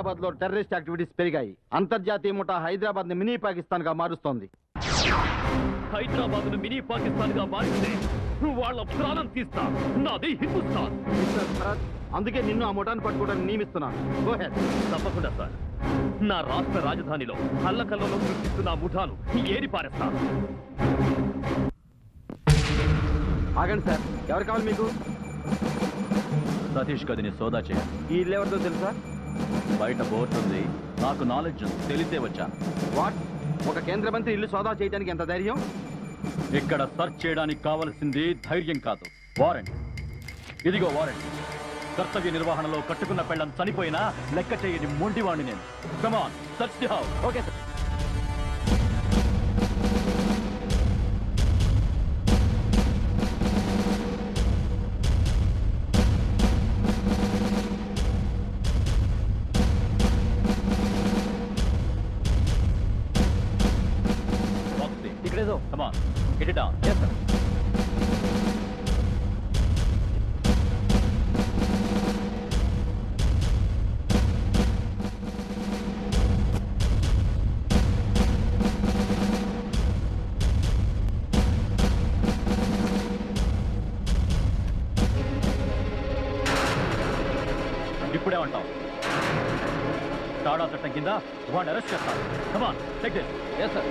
హైదరాబాద్లో terrorist activities పెరిగాయి. అంతర్జాతీయ ముఠా హైదరాబాద్ని మినీ పాకిస్తాన్గా మారుస్తోంది. హైదరాబాద్ను మినీ పాకిస్తాన్గా మారిస్తే వాళ్ళ ప్రాణం తీస్తా. నాది హిందుస్థాన్. అందుకే నిన్ను ఆ ముఠాను పట్టుకోవడానికి నియమిస్తున్నాను. తప్పకుండా సార్. నా రాష్ట్ర రాజధానిలో అల్లకల్లలో సృష్టిస్తున్న ఆ ముఠాను ఏరి పారేస్తా. ఆగండి సార్. ఎవరు కావాలి మీకు? సతీష్ గదిని సోదా చేయాలి ఈ ఇల్లు ఎవరిదో తెలుసా? బయట బోర్డు ఉంది. నాకు నాలెడ్జ్ ఉంది. తెలిసే వచ్చాను వాట్ ఒక కేంద్ర మంత్రి ఇల్లు సోదా చేయడానికి ఎంత ధైర్యం? ఇక్కడ సర్చ్ చేయడానికి కావలసింది ధైర్యం కాదు. వారెంట్ ఇదిగో వారెంట్ కర్తవ్య నిర్వహణలో కట్టుకున్న పెళ్ళం చనిపోయినా లెక్క చేయని మొండివాణ్ణి నేను. Come on search house okay sir లేదు come on hit it on ఇప్పుడే ఉంటాం. తాడా చట్టం కింద వాడిని అరెస్ట్ చేస్తాం కమాన్ చెక్ ఎస్ సార్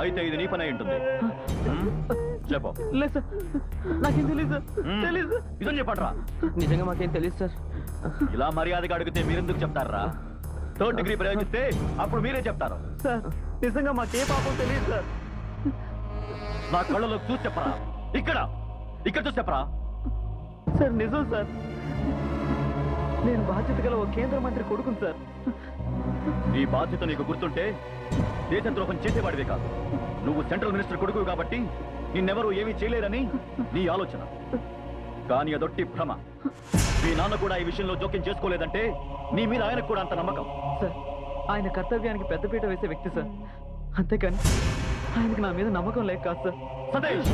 అయితే ఇది నీ పని అయి ఉంటుంది? చెప్పు. లేదు సార్. నాకేం తెలియదు సార్. తెలీదు ఇదని చెప్పండిరా నిజంగా మాకేం తెలియదు సార్. ఇలా మర్యాదగా అడిగితే మీరెందుకు చెప్తారా? థర్డ్ డిగ్రీ ప్రయోగిస్తే అప్పుడు మీరే చెప్తారు. సార్ నిజంగా మాకే పాపం తెలియదు సార్. నా కళ్ళలో చూసి చెప్పరా? ఇక్కడ. ఇక్కడ చూసి చెప్పరా? సార్ నిజం సార్. నేను బాధ్యత గల ఓ కేంద్ర మంత్రి కొడుకును సార్. ఈ బాధ్యత నీకు గుర్తుంటే దేశద్రోహం చేసేవాడివే కాదు. నువ్వు సెంట్రల్ మినిస్టర్ కొడుకు కాబట్టి నిన్నెవరూ ఏమీ చేయలేరని నీ ఆలోచన. కానీ అదొట్టి భ్రమ. మీ నాన్న కూడా ఈ విషయంలో జోక్యం చేసుకోలేదంటే నీ మీద ఆయనకు కూడా అంత నమ్మకం. సార్ ఆయన కర్తవ్యానికి పెద్దపీట వేసే వ్యక్తి సార్. అంతేకాని ఆయనకి నా మీద నమ్మకం లేక కాదు సార్. సతీష్!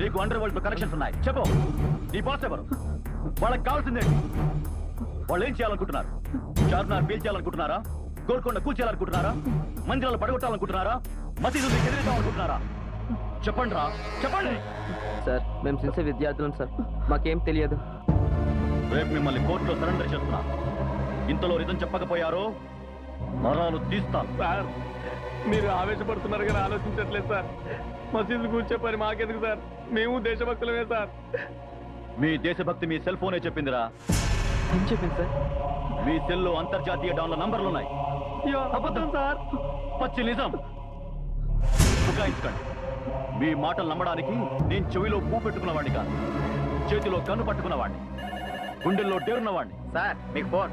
నీకు అండర్ వరల్డ్ కనెక్షన్స్ ఉన్నాయి. చెప్పు. నీ బాస్ ఎవరు? వాళ్ళకి కావాల్సిందేంటి వాళ్ళు ఏం చేయాలనుకుంటున్నారు? చార్మినార్ పేల్చేయాలనుకుంటున్నారా? గోల్కొండ కూల్చేయాలనుకుంటున్నారా? మందిరాలు పడగొట్టాలనుకుంటున్నారా? మసీదులు ఎదిరిద్దామనుకుంటున్నారా చెప్పండి రా చెప్పండి. సార్ మేము సిన్సియర్ విద్యార్థులం సార్. మాకేం తెలియదు. రేపు మిమ్మల్ని కోర్టులో సరెండర్ చేస్తున్నా. ఇంతలో రిజం చెప్పకపోయారో నరాలు తీస్తా సార్ మీరు ఆవేశపడుతున్నారు కానీ ఆలోచించట్లేదు సార్. మసీదు కూర్చే పని మాకెందుకు సార్? మేము దేశభక్తులమే సార్. మీ దేశభక్తి మీ సెల్ ఫోనే చెప్పిందిరా. ఏం చెప్పింది సార్? మీ సెల్లో అంతర్జాతీయ డౌన్ల అయ్యో అబద్ధం సార్. పచ్చి నిజం. బుకాయించకండి మీ మాటలు నమ్మడానికి నేను చెవిలో పూ పెట్టుకున్నవాడిని కాదు. చేతిలో కన్ను పట్టుకున్నవాడిని గుండెల్లో డేరున్నవాడిని సార్ మీకు ఫోన్.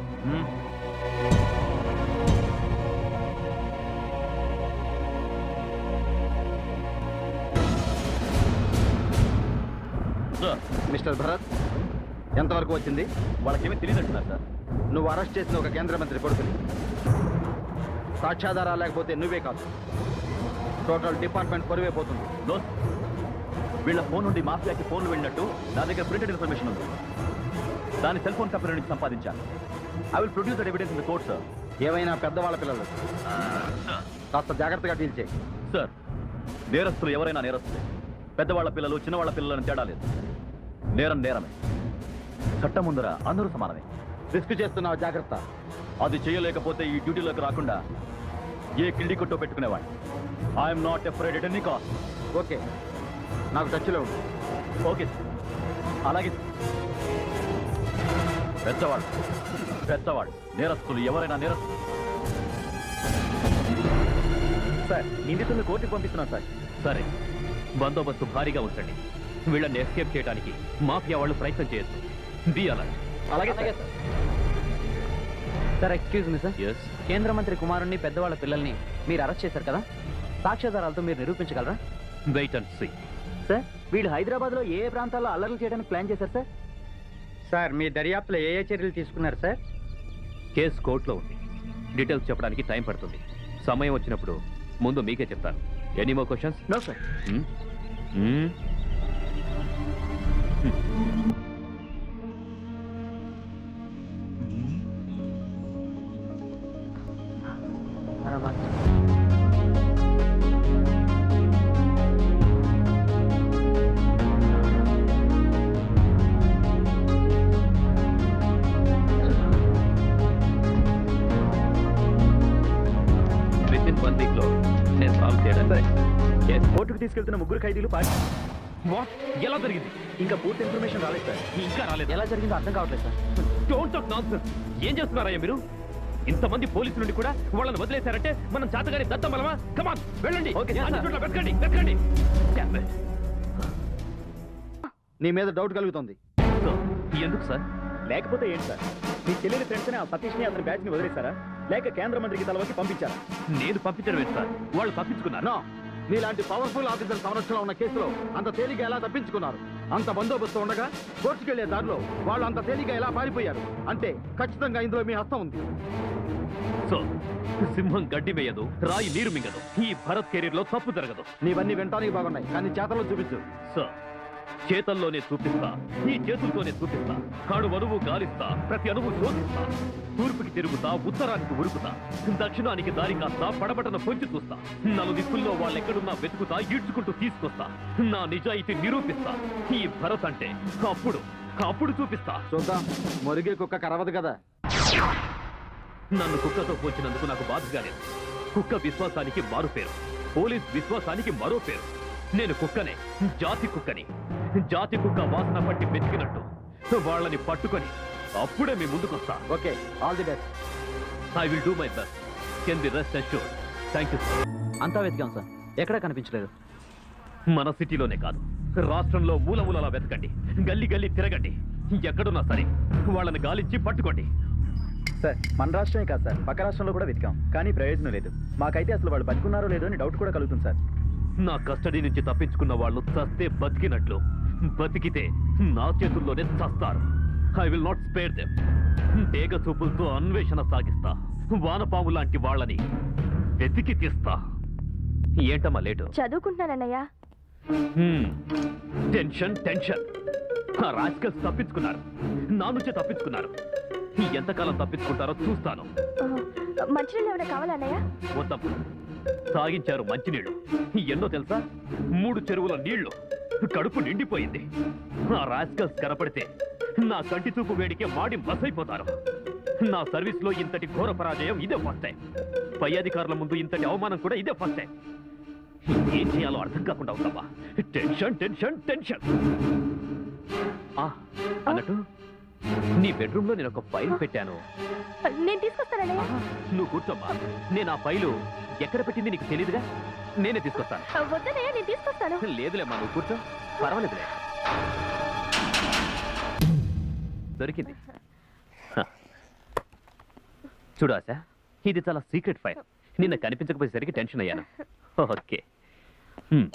మిస్టర్ భరత్ ఎంతవరకు వచ్చింది? వాళ్ళకేమీ తెలియదంటున్నారు సార్. నువ్వు అరెస్ట్ చేసిన ఒక కేంద్ర మంత్రి కొడుకుని. సాక్ష్యాధారాలు లేకపోతే నువ్వే కాదు. టోటల్ డిపార్ట్మెంట్ కొరివైపోతుంది నో వీళ్ళ ఫోన్ నుండి మాఫియాకి ఫోన్లు వెళ్ళినట్టు నా దగ్గర ప్రింటెడ్ ఇన్ఫర్మేషన్ ఉంది. దాని సెల్ ఫోన్ కంపెనీ నుంచి సంపాదించాను. I will produce that evidence in court sir. ఏమైనా పెద్దవాళ్ళ పిల్లలు. కాస్త జాగ్రత్తగా డీల్ చేయి. సార్ నేరస్తులు ఎవరైనా నేరస్తులే. పెద్దవాళ్ళ పిల్లలు చిన్నవాళ్ళ పిల్లలని తేడా లేదు. నేరం నేరమే. చట్టం ముందర అందరూ సమానమే. రిస్క్ చేస్తున్నావు జాగ్రత్త. అది చేయలేకపోతే ఈ డ్యూటీలోకి రాకుండా ఏ కిల్డి కొట్టో పెట్టుకునేవాడిని I'm not afraid at any cost okay. నాకు టచ్లో ఉండు. ఓకే. అలాగే సార్. పెద్దవాళ్ళు పెద్దవాళ్ళు నేరస్తులు ఎవరైనా నేరస్తులు సార్ నిందితులను కోర్టుకు పంపిస్తున్నాం సార్. సరే. బందోబస్తు భారీగా ఉంచండి. వీళ్ళని ఎస్కేప్ చేయడానికి మాఫియా వాళ్ళు ప్రయత్నం చేయొచ్చు బి అలర్ట్ అలాగే sir. Sir. Excuse me sir yes కేంద్ర మంత్రి కుమారుణ్ణి పెద్దవాళ్ళ పిల్లల్ని మీరు అరెస్ట్ చేశారు కదా? సాక్ష్యాధారాలతో మీరు నిరూపించగలరా? వెయిట్ అండ్ సీ సార్ వీళ్ళు హైదరాబాద్లో ఏ ఏ ప్రాంతాల్లో అల్లర్లు చేయడానికి ప్లాన్ చేశారు సార్ సార్ మీ దర్యాప్తులో ఏ ఏ చర్యలు తీసుకున్నారు సార్ కేసు కోర్టులో ఉంది. డీటెయిల్స్ చెప్పడానికి టైం పడుతుంది. సమయం వచ్చినప్పుడు ముందు మీకే చెప్తాను. Any more questions no sir Nitin బందీక్లో నేను సాల్వ్ చేయడం ఓటుకు తీసుకెళ్తున్న ముగ్గురు ఖైదీలు పాటి వాట్? ఎలా జరిగింది? ఇంకా పూర్తి ఇన్ఫర్మేషన్ రాలేదు సార్. ఇంకా రాలేదు? ఎలా జరిగిందో అర్థం కావట్లేదు సార్. డోంట్ టాక్ నాన్సెన్స్ ఏం చేస్తున్నారయ్యా మీరు? ఇంతమంది పోలీసుల నుండి కూడా వాళ్ళని వదిలేశారంటే మనం చేతగాని దత్తమలమా కమాన్ వెళ్ళండి. Okay, sir. అన్ని చోట్ల వెతకండి వెతకండి. నీ మీద డౌట్ కలుగుతుంది. ఎందుకు సార్? లేకపోతే ఏంటి సార్? మీ చెల్లెలి ఫ్రెండ్స్ ఆ సతీష్ని అతని బ్యాచ్ని వదిలేశారా? లేక కేంద్ర మంత్రికి తలవకి పంపించారా? నేను పంపించడం ఏంటి సార్? వాళ్ళు తప్పించుకున్నారు నో. నీలాంటి పవర్ఫుల్ ఆఫీసర్ సంరక్షణ ఉన్న కేసులో అంత తేలిక ఎలా తప్పించుకున్నారు? అంత బందోబస్తు ఉండగా కోర్టుకెళ్ళే దారిలో వాళ్ళు అంత తేలిక ఎలా పారిపోయారు? అంటే ఖచ్చితంగా ఇందులో మీ హస్తం ఉంది. సో సింహం గడ్డి వేయదు రాయి నీరు మింగదు ఈ భరత్ కెరీర్లో తప్పు జరగదు. నీవన్నీ వినటానికి బాగున్నాయి కానీ చేతల్లో చూపించు. సో చేతల్లోనే చూపిస్తా. ఈ చేతులతోనే చూపిస్తా. కాడు వరువు గాలిస్తా. ప్రతి అణువు శోధిస్తా. తూర్పుకి తిరుగుతా ఉత్తరానికి ఉరుకుతా. దక్షిణానికి దారి కాస్తా పడబటన పొంచి చూస్తా. నలు దిక్కుల్లో వాళ్ళెక్కడున్నా వెతుకుతా ఈడ్చుకుంటూ తీసుకొస్తా. నా నిజాయితీ నిరూపిస్తా. ఈ భరత్ అంటే అప్పుడు అప్పుడు చూపిస్తా. చూద్దాం మురిగే కుక్క కరవదు కదా. నన్ను కుక్కతో పోల్చినందుకు నాకు బాధగా లేదు. కుక్క విశ్వాసానికి మారు పేరు. పోలీస్ విశ్వాసానికి మరో పేరు. నేను కుక్కనే జాతి కుక్కని. జాతి కుక్క వాసన పట్టి వెతికినట్టు వాళ్ళని పట్టుకొని అప్పుడే మీ ముందుకొస్తా okay all the best I will do my best can the rest assure thank you అంతా వెతికాం సార్ ఎక్కడా కనిపించలేదు? మన సిటీలోనే కాదు. రాష్ట్రంలో మూల మూలలా వెతకండి. గల్లీ గల్లీ తిరగండి. ఎక్కడున్నా సరే వాళ్ళని గాలించి పట్టుకోండి. సార్ మన రాష్ట్రమే కాదు సార్. పక్క రాష్ట్రంలో కూడా వెతికాం. కానీ ప్రయోజనం లేదు. మాకైతే అసలు వాళ్ళు బతుకున్నారో లేదో అని డౌట్ కూడా కలుగుతుంది సార్. నా కస్టడీ నుంచి తప్పించుకున్న వాళ్ళు చస్తే బతికినట్లు. బతికితే నా చేతుల్లోనే చస్తారు. I will not spare them డేగ చూపులతో అన్వేషణ సాగిస్తా. వానపాము లాంటి వాళ్ళని వెతికి తీస్తా. ఏంటమ్మా లేటు? చదువుకుంటున్నానన్నయ్య. Tension tension. ఆ రాజకల్స్ తప్పించుకున్నారు. నా నుంచే తప్పించుకున్నారు. ఎంతకాలం తప్పించుకుంటారో చూస్తాను. ఆ, మంచినీళ్ళు ఏమైనా కావాలా అన్నయ్య? వద్దమ్మా. తాగించారు మంచినీళ్ళు ఎన్నో తెలుసా? మూడు చెరువుల నీళ్ళు. కడుపు నిండిపోయింది. ఆ రాస్కల్స్ కనపడితే నా కంటి చూపు వేడికే మాడి మసైపోతారు. నా సర్వీస్లో ఇంతటి ఘోర పరాజయం ఇదే ఫస్ట్ టైం పై అధికారుల ముందు ఇంతటి అవమానం కూడా ఇదే ఫస్ట్ టైం ఏం చేయాలో అర్థం కాకుండా ఉందమ్మా. టెన్షన్ టెన్షన్ టెన్షన్ ఆ, అన్నట్టు? నీ బెడ్రూమ్లో నేను ఒక ఫైల్ పెట్టాను. నేను తీసుకొస్తానన్నయ్య నువ్వు కూర్చోమ్మా. నేను ఆ ఫైలు ఎక్కడ పెట్టింది నీకు తెలియదుగా నేనే తీసుకొస్తాను. ఆ, వద్దన్నయ్య నేను తీసుకొస్తాను. లేదులేమ్మా నువ్వు కూర్చో. పర్వాలేదులే. దొరికింది. హ. చూడు ఆశ ఇది చాలా సీక్రెట్ ఫైల్ నిన్న కనిపించకపోయేసరికి టెన్షన్ అయ్యాను. ఓకే. హ్మ్.